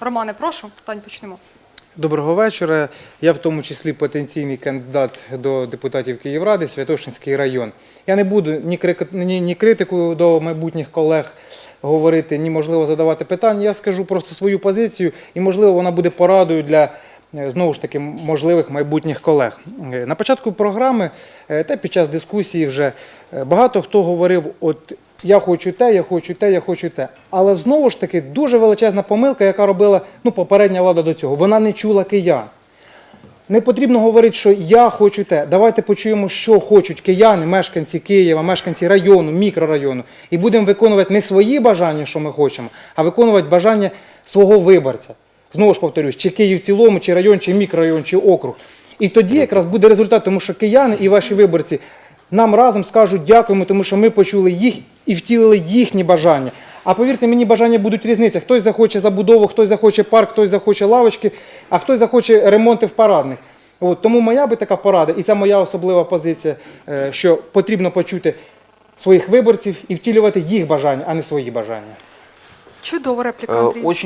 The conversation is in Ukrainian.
Романе, прошу, Тань, почнемо. Доброго вечора. Я в тому числі потенційний кандидат до депутатів Київради, Святошинський район. Я не буду ні, крик- ні, ні критику до майбутніх колег говорити, ні можливо задавати питання. Я скажу просто свою позицію, і можливо вона буде порадою для е, знову ж таки можливих майбутніх колег. Е, На початку програми е, та під час дискусії вже багато хто говорив, от я хочу те, я хочу те, я хочу те. Але знову ж таки дуже величезна помилка, яка робила ну, попередня влада до цього. Вона не чула киян. Не потрібно говорити, що я хочу те. Давайте почуємо, що хочуть кияни, мешканці Києва, мешканці району, мікрорайону. І будемо виконувати не свої бажання, що ми хочемо, а виконувати бажання свого виборця. Знову ж повторюсь, чи Київ в цілому, чи район, чи мікрорайон, чи округ. І тоді якраз буде результат, тому що кияни і ваші виборці нам разом скажуть дякуємо, тому що ми почули їх і втілили їхні бажання. А повірте мені, бажання будуть різниця. Хтось захоче забудову, хтось захоче парк, хтось захоче лавочки, а хтось захоче ремонти в парадних. От, тому моя би така порада, і це моя особлива позиція, е, що потрібно почути своїх виборців і втілювати їх бажання, а не свої бажання. Чудова репліка, Э, Андрій.